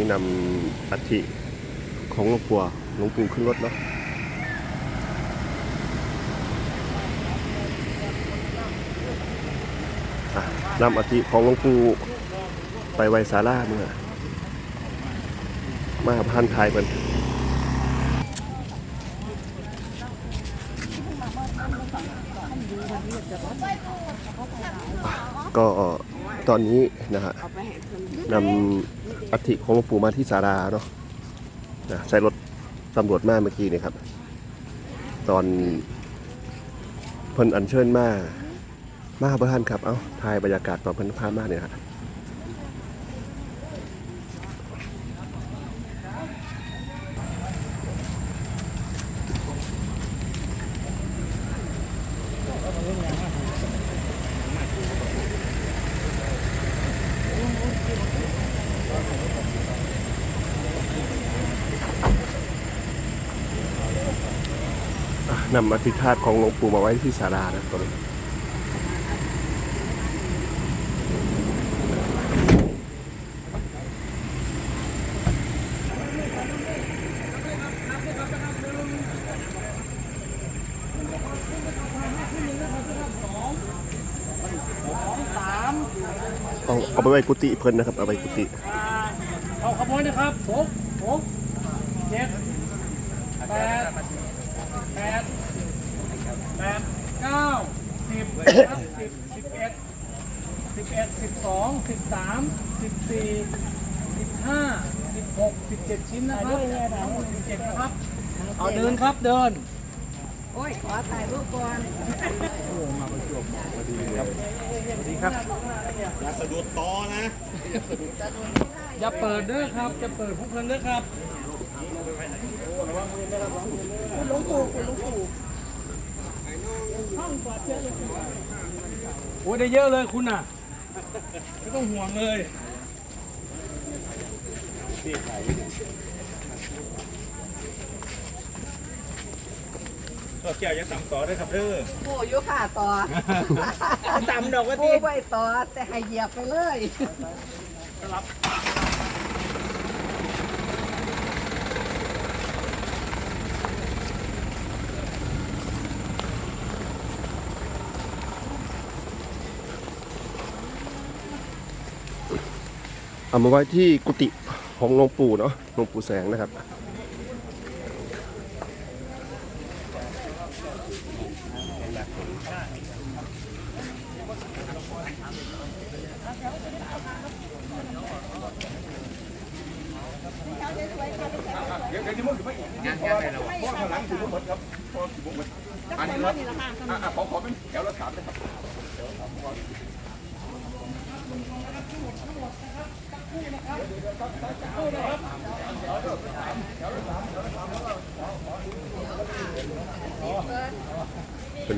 นี้นำอัฐิของหลวงปู่หลวงปู่ขึ้นรถเนาะนำอัฐิของหลวงปู่ไปไว้ศาลาเมื่อมาพันทายเพิ่นก็ตอนนี้นะฮะนำ อัฐิของหลวงปู่มาที่สาราเนาะนะใช้รถตำรวจมาเมื่อกี้นี่ครับ ตอนเพิ่นอัญเชิญมา มาเบอร์ท่านครับ เอ้าถ่ายบรรยากาศตอนเพิ่นพามาเนี่ยครับ นำอธิธาตของหลวงปู่มาไว้ที่ศาลานะตอนนี้เอาเอาไปไว้กุฏิเพิ่นนะครับ เอาไปกุฏิเอาขโมยนะครับหกหกเจ็ดแปดแปดแปดเก้า สิบครับสิบสิบเอ็ดสิบเอ็ดสิบสองสิบสามสิบสี่สิบห้าสิบหกสิบเจ็ดชิ้นนะครับทั้งหมดสิบเจ็ดนะครับ เอาเดินครับเดิน โอ้ย ขอถ่ายรูปก่อนอย่าเปิดเด้อครับจะเปิดพวกเพิ่นเด้อครับคุณหลุงปู่คุณหลุงปู่ โอ้ยได้เยอะเลยคุณน่ะ ไม่ต้องห่วงเลยก็เกี่ยวยังสั่งต่อได้ครับเด้อปู่อยุค่ะต่อตำดอกว่าปู่ไปต่อแต่ให้เหยียบไปเลย เอามาไว้ที่กุฏิของหลวงปู่เนาะหลวงปู่แสงนะครับอันนี้ครับอะอะขอขอเป็นแถวละสาม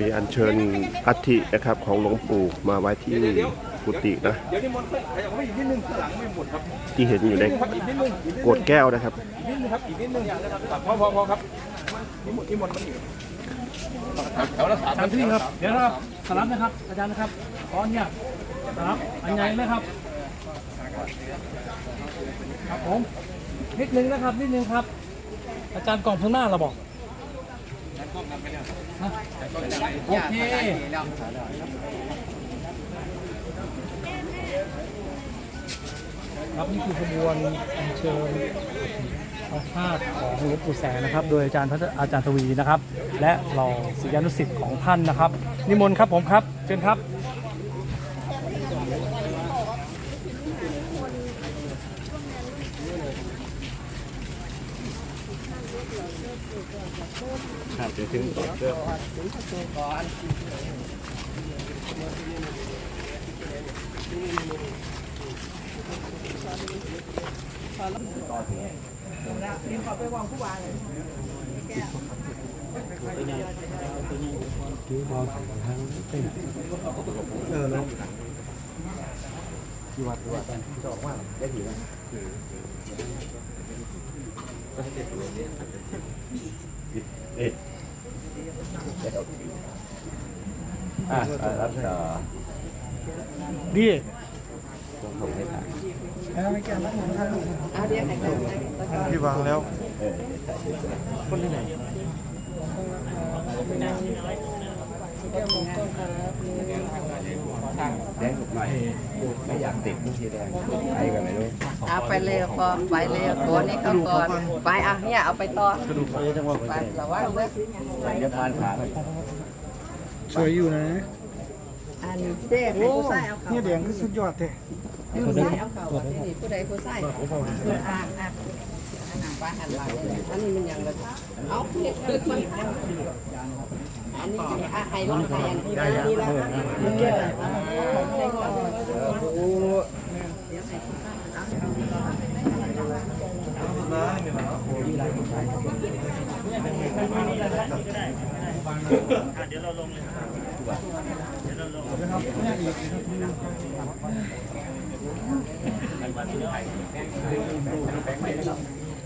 นะครับวันนี้อัญเชิญอัฐินะครับของหลวงปู่มาไว้ที่กุฏินะ เดี๋ยวนี้มันต์ขยับไปอีกนิดนึงข้างหลังไม่หมดครับที่เห็นอยู่ในครับอีกนิดนึงอีกนิดนึงโกดแก้วนะครับ อีกนิดนึงครับอีกนิดนึงพอพอพอครับนี่หมดนี่หมดมันอยู่แถวละสามสามที่ครับ เดี๋ยวนะครับสลับนะครับ อาจารย์นะครับอ๋อเนี่ยสลับอันใหญ่เลยครับ ครับผม นิดนึงนะครับ นิดนึงครับ อาจารย์กล่องข้างหน้าเราบอกฮะ โอเคครับนี่คือขบวนอัญเชิญพระธาตุของหลวงปู่แสงนะครับ โดยอาจารย์พระอาจารย์ทวีนะครับ และเราศิษยานุศิษย์ของท่านนะครับ นิมนต์ครับผมครับ เชิญครับ ครับต่อ พี่ เอาเดี๋ยวให้กันแล้วก็ พี่วางแล้ว แดงสุกหน่อยไม่อยากติดบางทีแดงใครก็ไม่รู้เอาไปเร็วพอไปเร็วตัวนี้เขาก่อนไปเอาเนี่ยเอาไปต่อกระดูกเลยจังหวะไประวังเด้อเดี๋ยวพานขาไปสวยอยู่นะอันเด็กให้ผู้ชายเอาเขาเนี่ยแดงคือสุดยอดเลยผู้ชายเอาเขาที่นี่ผู้ใดผู้ชายอ่าอ่าไปหันหลังเลยอันนี้มันยังเลยเอาเฮ็ดคือมันอันนี้อะให้ลงไปอันนี้นะนี่ละมันเยอะ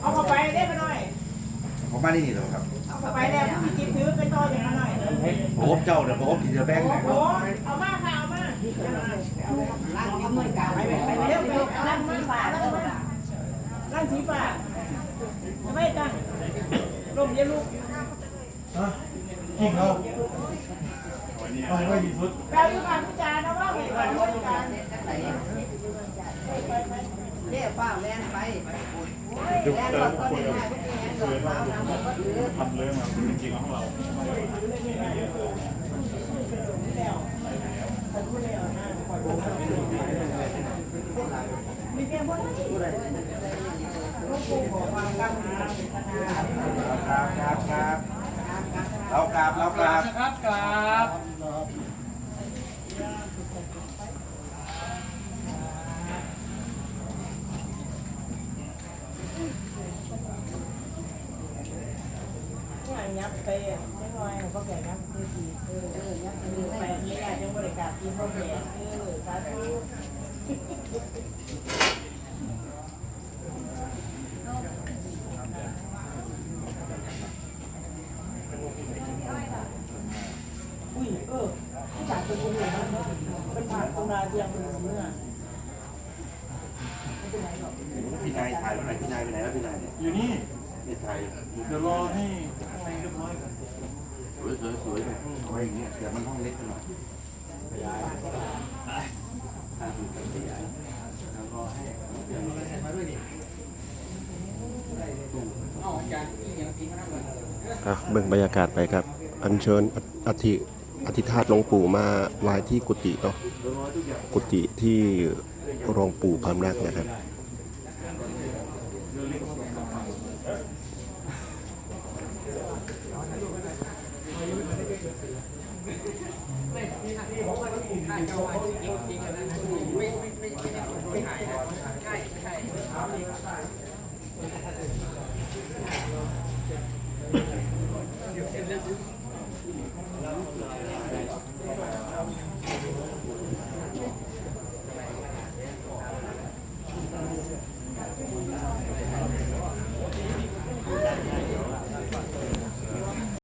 เอาเข้าไปได้มาหน่อย ของบ้านนี่นี่เหรอ ดี๋ยวผมกินจะแป้งไหนโอ้เอามาค่ะเอามาไปไปไปเร็วเร็วร่างสีฟ้าร่างสีฟ้าทำไมตั้งลมเย็นลูกฮะกิ่งเอาเอาไว้ดีสุดแปลว่าการพิจารณาว่าเหตุการณ์บริการเรียกป้าแล่นไปแล่นรถก็ได้พวกนี้แล่นรถเท้า น้ำก็ถือทำเลยงๆของเราครับครับครับเรากราบเรากราบ นะครับกราบ ยับ ไปไม่น้อยเขาแก่ยับคือสีเออยับคือไปไม่ได้จังบริการที่เขาแก่เออสาธุอุ้ยเออผู้จัดเป็นคนเหนือเป็นผ่านตำราเตียงเป็นสีเนื้อพี่นายถ่ายไปไหนพี่นายไปไหนแล้วพี่นายเนี่ยอยู่นี่นี่ถ่ายเดี๋ยวรอให้ข้างในเรียบร้อยก่อนส วยสวยสวยเลยเอาไว้อย่างเงี้ยเดี๋ยวมันห้องเล็กไปหน่อยขยายอ่าขยายแล้วก็ให้อะเบิ่งบรรยากาศไปครับ อัญเชิญอธิอธิธาตุหลวงปู่มาไว้ที่กุฏิเนาะกุฏิที่รองปู่พำนักนะครับ Gracias.